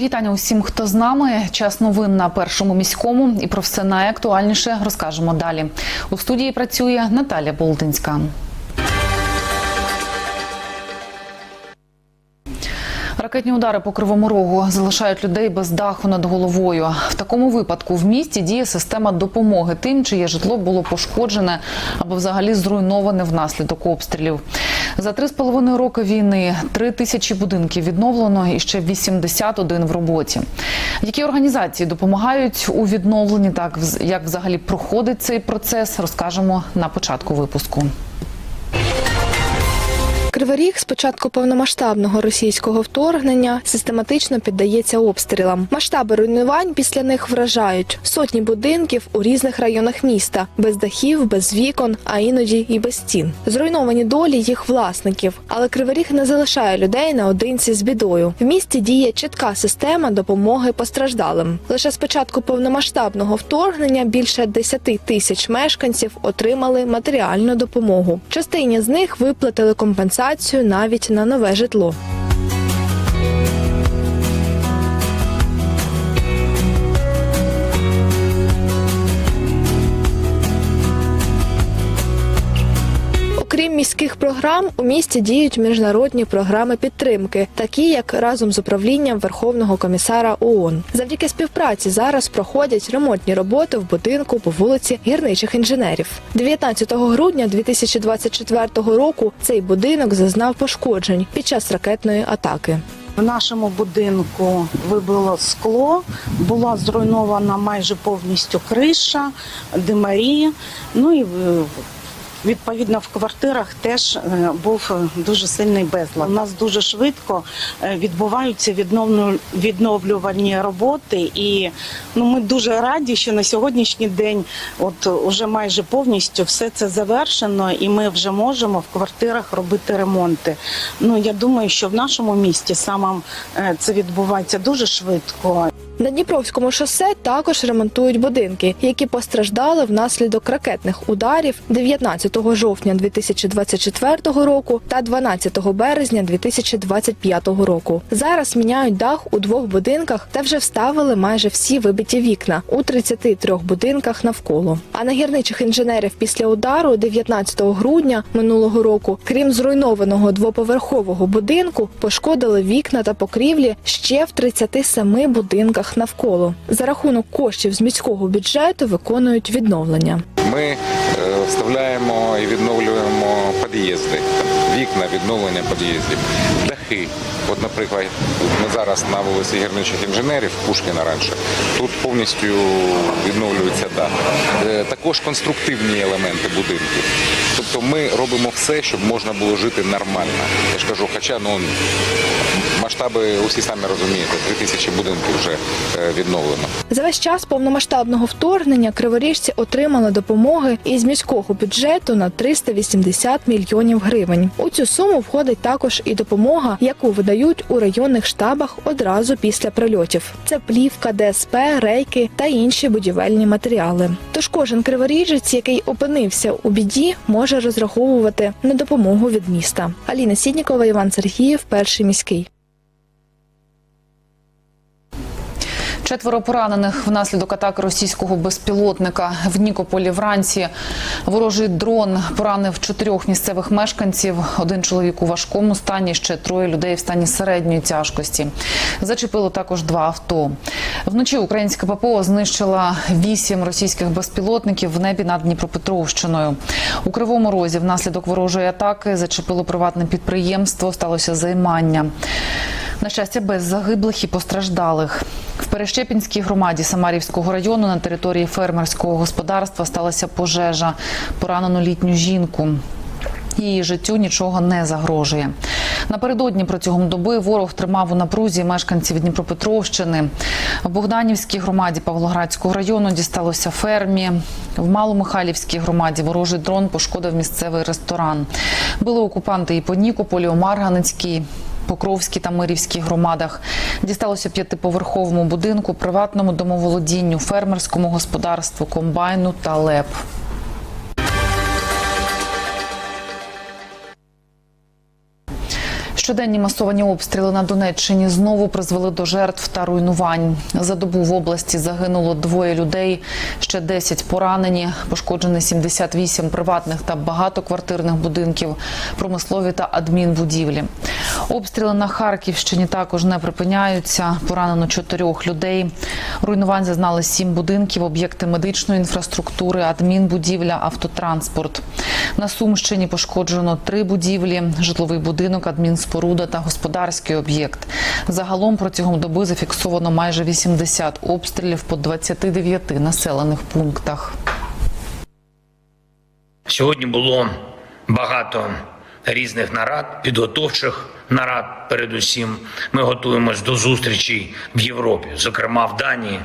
Вітання усім, хто з нами. Час новин на першому міському і про все найактуальніше розкажемо далі. У студії працює Наталя Болтинська. Ракетні удари по кривому рогу залишають людей без даху над головою. В такому випадку в місті діє система допомоги тим, чиє житло було пошкоджене або взагалі зруйноване внаслідок обстрілів. За три з половиною роки війни три тисячі будинків відновлено і ще 81 в роботі. Які організації допомагають у відновленні, так як взагалі проходить цей процес, розкажемо на початку випуску. Кривий Ріг з початку повномасштабного російського вторгнення систематично піддається обстрілам. Масштаби руйнувань після них вражають сотні будинків у різних районах міста, без дахів, без вікон, а іноді і без стін. Зруйновані долі їх власників. Але Кривий Ріг не залишає людей наодинці з бідою. В місті діє чітка система допомоги постраждалим. Лише з початку повномасштабного вторгнення більше 10 тисяч мешканців отримали матеріальну допомогу. Частині з них виплатили компенсацію навіть на нове житло. Окрім міських програм, у місті діють міжнародні програми підтримки, такі як разом з управлінням Верховного комісара ООН. Завдяки співпраці зараз проходять ремонтні роботи в будинку по вулиці гірничих інженерів. 19 грудня 2024 року цей будинок зазнав пошкоджень під час ракетної атаки. В нашому будинку вибило скло, була зруйнована майже повністю криша, димарі. Ну і відповідно в квартирах теж е, був е, дуже сильний безлад. У нас дуже швидко е, відбуваються відновлю- відновлювальні роботи, і ну ми дуже раді, що на сьогоднішній день, от уже майже повністю все це завершено, і ми вже можемо в квартирах робити ремонти. Ну я думаю, що в нашому місті саме це відбувається дуже швидко. На Дніпровському шосе також ремонтують будинки, які постраждали внаслідок ракетних ударів 19 жовтня 2024 року та 12 березня 2025 року. Зараз міняють дах у двох будинках та вже вставили майже всі вибиті вікна у 33 будинках навколо. А на гірничих інженерів після удару 19 грудня минулого року, крім зруйнованого двоповерхового будинку, пошкодили вікна та покрівлі ще в 37 будинках навколо. За рахунок коштів з міського бюджету виконують відновлення. Ми е, вставляємо і відновлюємо під'їзди, вікна, відновлення під'їздів, дахи. От, наприклад, ми зараз на вулиці гірничих інженерів Пушкіна раніше. Тут повністю відновлюється дах. Е, Також конструктивні елементи будинків. Тобто ми робимо все, щоб можна було жити нормально. Я ж кажу, хоча ну масштаби усі самі розумієте, три тисячі будинків вже е, відновлено. За весь час повномасштабного вторгнення криворіжці отримали допомоги із міського бюджету на 380 мільйонів гривень. У цю суму входить також і допомога, яку видають у районних штабах одразу після прильотів. Це плівка, ДСП, рейки та інші будівельні матеріали. Тож кожен криворіжець, який опинився у біді, може розраховувати на допомогу від міста. Аліна Сіднікова, Іван Сергіїв, перший міський. Четверо поранених внаслідок атаки російського безпілотника в Нікополі вранці. Ворожий дрон поранив чотирьох місцевих мешканців. Один чоловік у важкому стані, ще троє людей в стані середньої тяжкості. Зачепило також два авто. Вночі українська ППО знищила вісім російських безпілотників в небі над Дніпропетровщиною. У Кривому Розі внаслідок ворожої атаки зачепило приватне підприємство. Сталося займання. На щастя, без загиблих і постраждалих. В Перещепінській громаді Самарівського району на території фермерського господарства сталася пожежа. Поранену літню жінку. Її життю нічого не загрожує. Напередодні протягом доби ворог тримав у напрузі мешканців Дніпропетровщини. В Богданівській громаді Павлоградського району дісталося фермі. В Маломихайлівській громаді ворожий дрон пошкодив місцевий ресторан. Били окупанти і по Нікополі, у Марганецькій. Покровській та Мирівській громадах дісталося п'ятиповерховому будинку, приватному домоволодінню, фермерському господарству, комбайну та леп. Щоденні масовані обстріли на Донеччині знову призвели до жертв та руйнувань. За добу в області загинуло двоє людей, ще 10 поранені, пошкоджені 78 приватних та багатоквартирних будинків, промислові та адмінбудівлі. Обстріли на Харківщині також не припиняються. Поранено чотирьох людей. Руйнувань зазнали сім будинків, об'єкти медичної інфраструктури, адмінбудівля, автотранспорт. На Сумщині пошкоджено три будівлі: житловий будинок, адмінспоруда та господарський об'єкт. Загалом протягом доби зафіксовано майже 80 обстрілів по 29 населених пунктах. Сьогодні було багато різних нарад, підготовчих нарад. Передусім, ми готуємось до зустрічей в Європі, зокрема в Данії,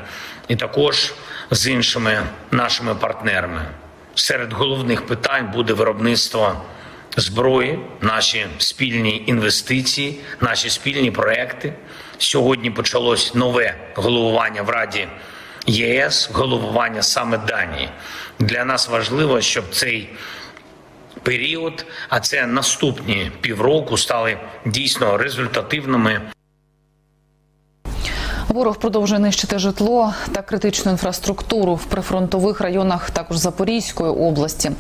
і також з іншими нашими партнерами. Серед головних питань буде виробництво зброї, наші спільні інвестиції, наші спільні проекти. Сьогодні почалось нове головування в Раді ЄС, головування саме Данії. Для нас важливо, щоб цей період, а це наступні півроку, стали дійсно результативними. Ворог продовжує нищити житло та критичну інфраструктуру в прифронтових районах, також Запорізької області.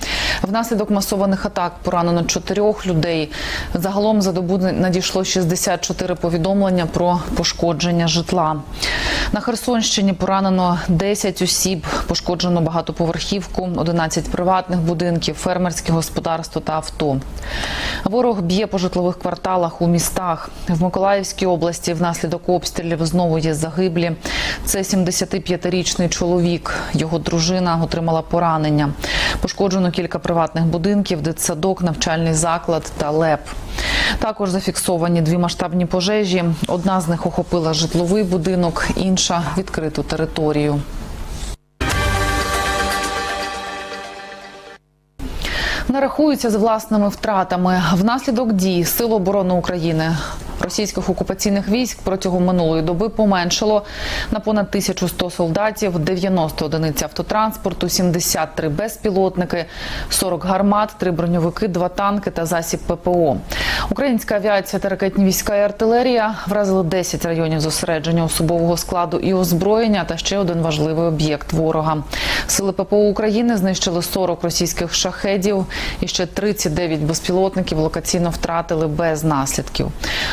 Внаслідок масованих атак поранено чотирьох людей. Загалом за добу надійшло 64 повідомлення про пошкодження житла. На Херсонщині поранено 10 осіб, пошкоджено багатоповерхівку, 11 приватних будинків, фермерське господарство та авто. Ворог б'є по житлових кварталах у містах. В Миколаївській області внаслідок обстрілів знову є загиблі. Це 75-річний чоловік. Його дружина отримала поранення. Пошкоджено кілька приватних будинків, дитсадок, навчальний заклад та ЛЕП. Також зафіксовані дві масштабні пожежі. Одна з них охопила житловий будинок, інша відкриту територію. Не рахуються з власними втратами внаслідок дій Сил оборони України. Російських окупаційних військ протягом минулої доби поменшало на понад 1100 солдатів, 90 одиниць автотранспорту, 73 безпілотники, 40 гармат, 3 броньовики, 2 танки та засіб ППО. Українська авіація та ракетні війська і артилерія вразили 10 районів зосередження особового складу і озброєння та ще один важливий об'єкт ворога. Сили ППО України знищили 40 російських шахедів і ще 39 безпілотників локаційно втратили без наслідків.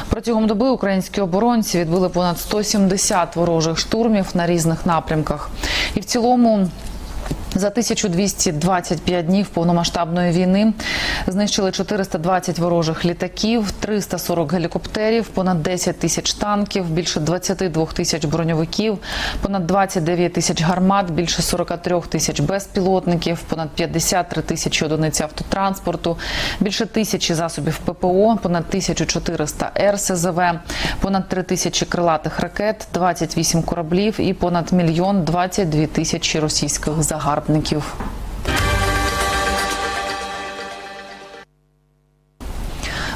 Протягом доби українські оборонці відбили понад 170 ворожих штурмів на різних напрямках. І в цілому. За 1225 днів повномасштабної війни знищили 420 ворожих літаків, 340 гелікоптерів, понад 10 тисяч танків, більше 22 тисяч броньовиків, понад 29 тисяч гармат, більше 43 тисяч безпілотників, понад 53 тисячі одиниць автотранспорту, більше тисячі засобів ППО, понад 1400 РСЗВ, понад 3 тисячі крилатих ракет, 28 кораблів і понад мільйон 22 тисячі російських загарбників потрапників.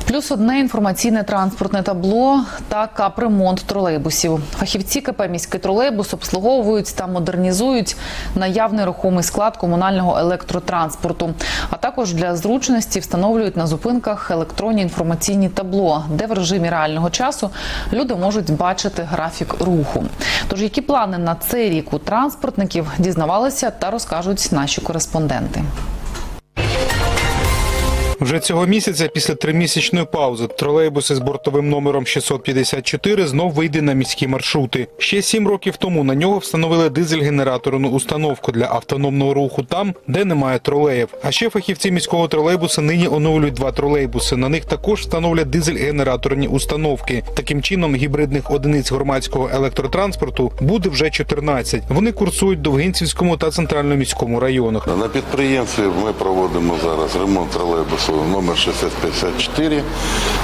Плюс одне інформаційне транспортне табло та капремонт тролейбусів. Фахівці КП міський тролейбус обслуговують та модернізують наявний рухомий склад комунального електротранспорту. А також для зручності встановлюють на зупинках електронні інформаційні табло, де в режимі реального часу люди можуть бачити графік руху. Тож, які плани на цей рік у транспортників дізнавалися та розкажуть наші кореспонденти. Вже цього місяця, після тримісячної паузи, тролейбуси з бортовим номером 654 знов вийде на міські маршрути. Ще сім років тому на нього встановили дизель-генераторну установку для автономного руху там, де немає тролеїв. А ще фахівці міського тролейбуса нині оновлюють два тролейбуси. На них також встановлять дизель-генераторні установки. Таким чином, гібридних одиниць громадського електротранспорту буде вже 14. Вони курсують Довгинцівському та центральному міському районах. На підприємстві ми проводимо зараз ремонт тролейбусу номер 654.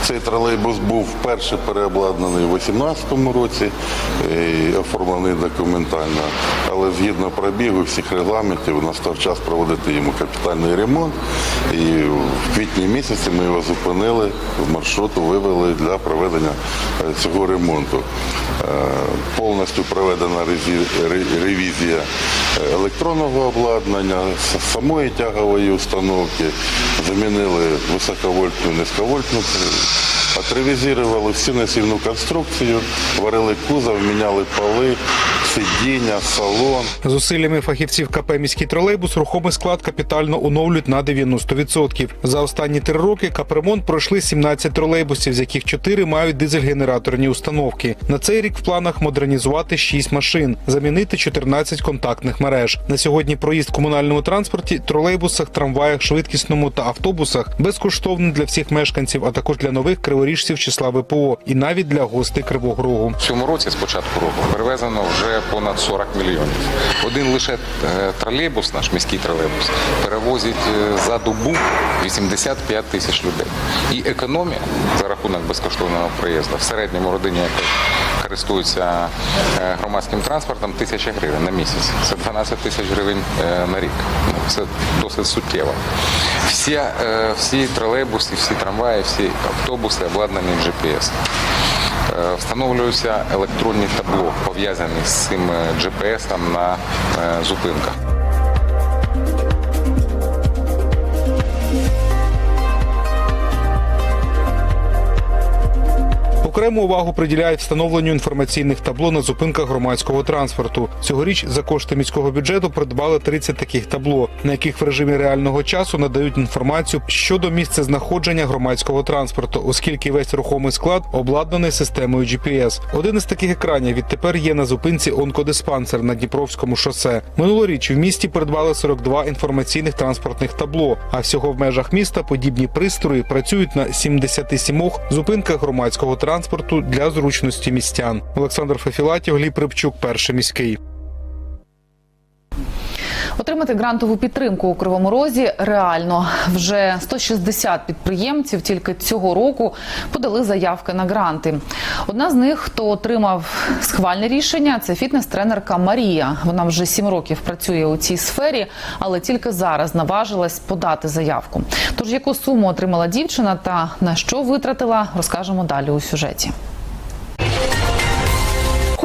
Цей тролейбус був вперше переобладнаний у 2018 році і оформлений документально. Але згідно пробігу всіх регламентів настав час проводити йому капітальний ремонт. І в квітні місяці ми його зупинили, в маршруту вивели для проведення е, цього ремонту. Е, Повністю проведена ревізія е, електронного обладнання, самої тягової установки, замінили високовольтну, низьковольтну Отревізували всю насівну конструкцію, варили кузов, міняли поли, сидіння, салон. Зусиллями фахівців КП «Міський тролейбус» рухомий склад капітально оновлюють на 90%. За останні три роки капремонт пройшли 17 тролейбусів, з яких 4 мають дизель-генераторні установки. На цей рік в планах модернізувати 6 машин, замінити 14 контактних мереж. На сьогодні проїзд в комунальному транспорті, тролейбусах, трамваях, швидкісному та автобусах безкоштовний для всіх мешканців, а також для нових криворіжців числа ВПО і навіть для гостей Кривого Рогу. В цьому році, з початку року, перевезено вже понад 40 мільйонів. Один лише е, тролейбус, наш міський тролейбус, перевозить е, за добу 85 тисяч людей. І економія за рахунок безкоштовного проїзду в середньому родині, яка користується е, громадським транспортом, тисяча гривень на місяць. Це 12 тисяч гривень на рік. Це досить суттєво. Всі, всі тролейбуси, всі трамваї, всі автобуси обладнані GPS. Е, Встановлюються електронні табло, пов'язані з цим е, GPS на е, зупинках. Окрему увагу приділяють встановленню інформаційних табло на зупинках громадського транспорту. Цьогоріч за кошти міського бюджету придбали 30 таких табло, на яких в режимі реального часу надають інформацію щодо місця знаходження громадського транспорту, оскільки весь рухомий склад обладнаний системою GPS. Один із таких екранів відтепер є на зупинці онкодиспансер на Дніпровському шосе. Минулоріч в місті придбали 42 інформаційних транспортних табло. А всього в межах міста подібні пристрої працюють на 77 зупинках громадського транспорту для зручності містян. Олександр Фефілатів, Гліб Рибчук, перший міський. Отримати грантову підтримку у Кривому Розі реально. Вже 160 підприємців тільки цього року подали заявки на гранти. Одна з них, хто отримав схвальне рішення, це фітнес-тренерка Марія. Вона вже 7 років працює у цій сфері, але тільки зараз наважилась подати заявку. Тож яку суму отримала дівчина та на що витратила, розкажемо далі у сюжеті.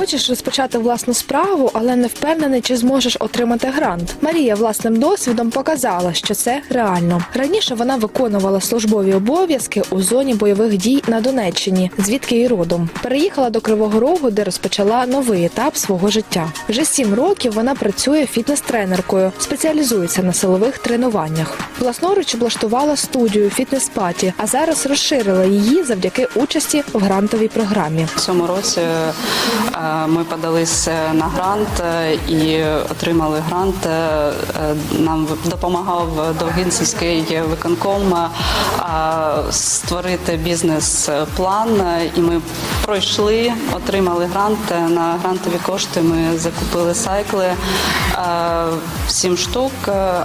Хочеш розпочати власну справу, але не впевнений, чи зможеш отримати грант. Марія власним досвідом показала, що це реально. Раніше вона виконувала службові обов'язки у зоні бойових дій на Донеччині, звідки і родом. Переїхала до Кривого Рогу, де розпочала новий етап свого життя. Вже сім років вона працює фітнес-тренеркою, спеціалізується на силових тренуваннях. Власноруч облаштувала студію фітнес-паті, а зараз розширила її завдяки участі в грантовій програмі. В цьому році е, ми подались е, на грант е, і отримали грант. Е, е, Нам допомагав Довгинцівський виконком створити бізнес-план. І ми пройшли, отримали грант. На грантові кошти ми закупили сайкли сім штук,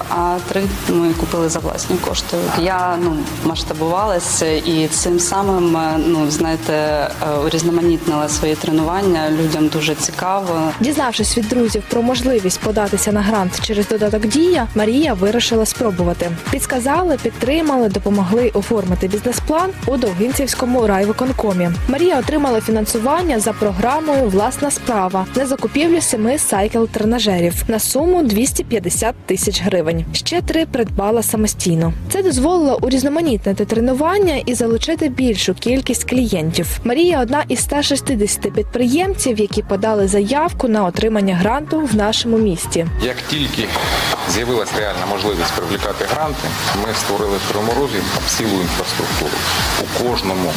а три ми купили за власні кошти. Я ну масштабувалася і цим самим ну знаєте урізноманітнила свої тренування. Людям дуже цікаво. Дізнавшись від друзів про можливість податися на грант через додаток Дія, Марія вирішила спробувати. Підсказали, підтримали, допомогли оформити бізнес-план у Довгинцівському райвиконкомі. Марія отримала фінансування за програмою Власна справа на закупівлю семи сайкл тренажерів на суму 250 тисяч гривень. Ще три придбала самостійно. Це дозволило урізноманітнити тренування і залучити більшу кількість клієнтів. Марія одна із 160 підприємців, які подали заявку на отримання гранту в нашому місті. Як тільки з'явилася реальна можливість привлікати гранти, ми створили в Кривому цілу інфраструктуру. У кожному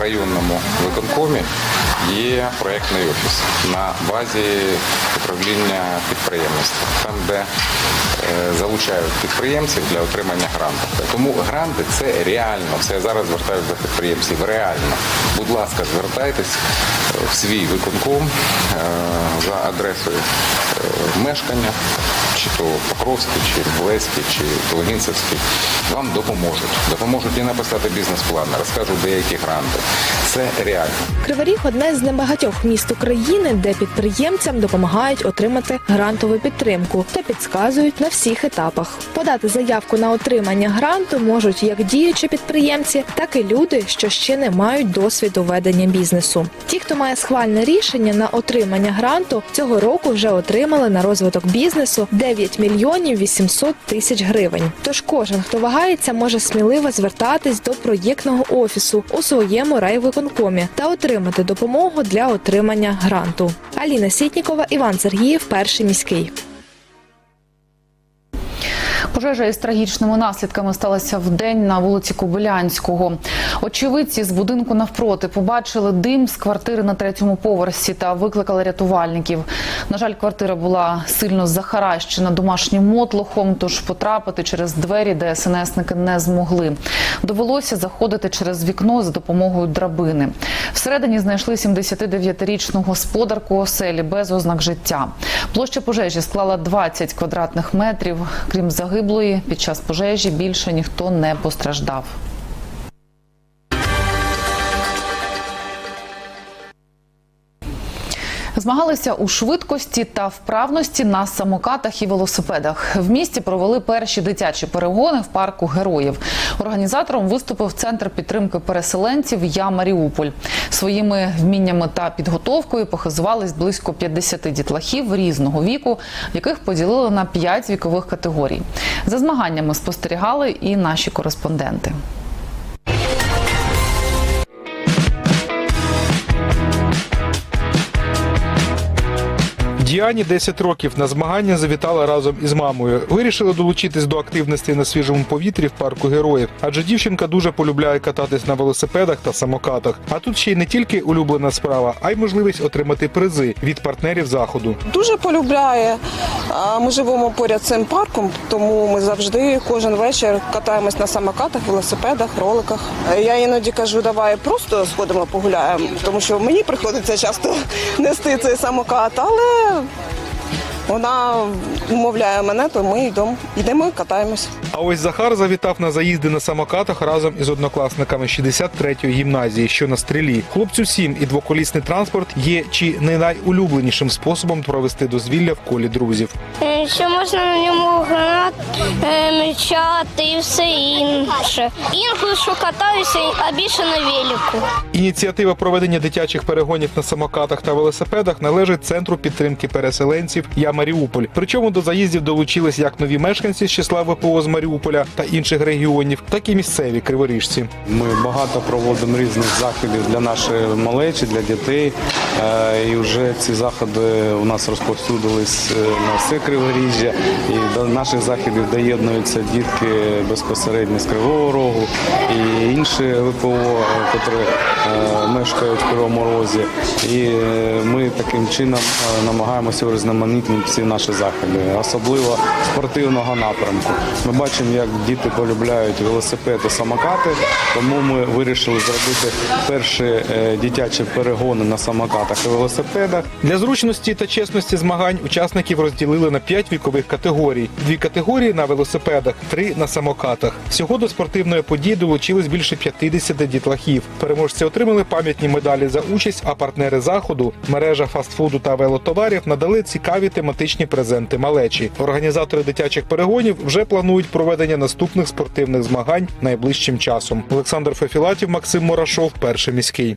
районному виконкомі є проєктний офіс на базі управління підприємництва, там, де е, залучають підприємців для отримання гранту. Тому гранти це реально. Це я зараз звертаюся до підприємців. Реально. Будь ласка, звертайтесь в свій виконком е, за адресою е, мешкання, чи то Покровський, чи Блеський, чи Долгінцевський. Вам допоможуть. Допоможуть і написати бізнес-план, розкажуть деякі гранти. Це реально. Кривий Ріг – одне з небагатьох міст України, де підприємцям допомагають отримати грантову підтримку та підказують на всіх етапах. Подати заявку на отримання гранту можуть як діючі підприємці, так і люди, що ще не мають досвіду ведення бізнесу. Хто має має схвальне рішення на отримання гранту, цього року вже отримали на розвиток бізнесу 9 мільйонів 800 тисяч гривень. Тож кожен, хто вагається, може сміливо звертатись до проєктного офісу у своєму райвиконкомі та отримати допомогу для отримання гранту. Аліна Сітнікова, Іван Сергіїв, перший міський. Пожежа із трагічними наслідками сталася в день на вулиці Кобилянського. Очевидці з будинку навпроти побачили дим з квартири на третьому поверсі та викликали рятувальників. На жаль, квартира була сильно захаращена домашнім мотлохом, тож потрапити через двері ДСНСники не змогли. Довелося заходити через вікно за допомогою драбини. Всередині знайшли 79-річну господарку оселі без ознак життя. Площа пожежі склала 20 квадратних метрів. Крім загиблої, під час пожежі більше ніхто не постраждав. Змагалися у швидкості та вправності на самокатах і велосипедах. В місті провели перші дитячі перегони в парку героїв. Організатором виступив центр підтримки переселенців Я Маріуполь. Своїми вміннями та підготовкою похизувались близько 50 дітлахів різного віку, яких поділили на 5 вікових категорій. За змаганнями спостерігали і наші кореспонденти. Діані 10 років на змагання завітала разом із мамою. Вирішила долучитись до активності на свіжому повітрі в парку героїв, адже дівчинка дуже полюбляє кататись на велосипедах та самокатах. А тут ще й не тільки улюблена справа, а й можливість отримати призи від партнерів заходу. дуже полюбляє. Ми живемо поряд цим парком, тому ми завжди кожен вечір катаємось на самокатах, велосипедах, роликах. Я іноді кажу, давай просто сходимо погуляємо, тому що мені приходиться часто нести цей самокат, але go. Вона умовляє мене, то ми йдемо, йдемо і катаємось. А ось Захар завітав на заїзди на самокатах разом із однокласниками 63-ї гімназії, що на стрілі. Хлопцю 7 і двоколісний транспорт є чи не найулюбленішим способом провести дозвілля в колі друзів. Е, Що можна на ньому гранат е, мечати і все інше. Інколи що катаюся, а більше на велику. Ініціатива проведення дитячих перегонів на самокатах та велосипедах належить центру підтримки переселенців Я Маріуполь. Причому до заїздів долучились як нові мешканці з числа ВПО з Маріуполя та інших регіонів, так і місцеві криворіжці. Ми багато проводимо різних заходів для нашої малечі, для дітей. Е, І вже ці заходи у нас розповсюдились е, на все Криворіжжя. І до наших заходів доєднуються дітки безпосередньо з Кривого Рогу і інші ВПО, котрі е, мешкають в Кривому Розі. І ми таким чином намагаємося урізноманітнити всі наші заходи, особливо спортивного напрямку. Ми бачимо, як діти полюбляють велосипед і самокати, тому ми вирішили зробити перші е, дитячі перегони на самокатах і велосипедах. Для зручності та чесності змагань учасників розділили на п'ять вікових категорій: дві категорії на велосипедах, три на самокатах. Всього до спортивної події долучились більше 50 дітлахів. Переможці отримали пам'ятні медалі за участь, а партнери заходу, мережа фастфуду та велотоварів надали цікаві тематичні презенти малечі. Організатори дитячих перегонів вже планують проведення наступних спортивних змагань найближчим часом. Олександр Фефілатів, Максим Мурашов, перший міський.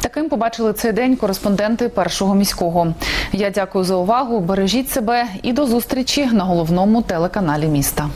Таким побачили цей день кореспонденти першого міського. Я дякую за увагу. Бережіть себе і до зустрічі на головному телеканалі міста.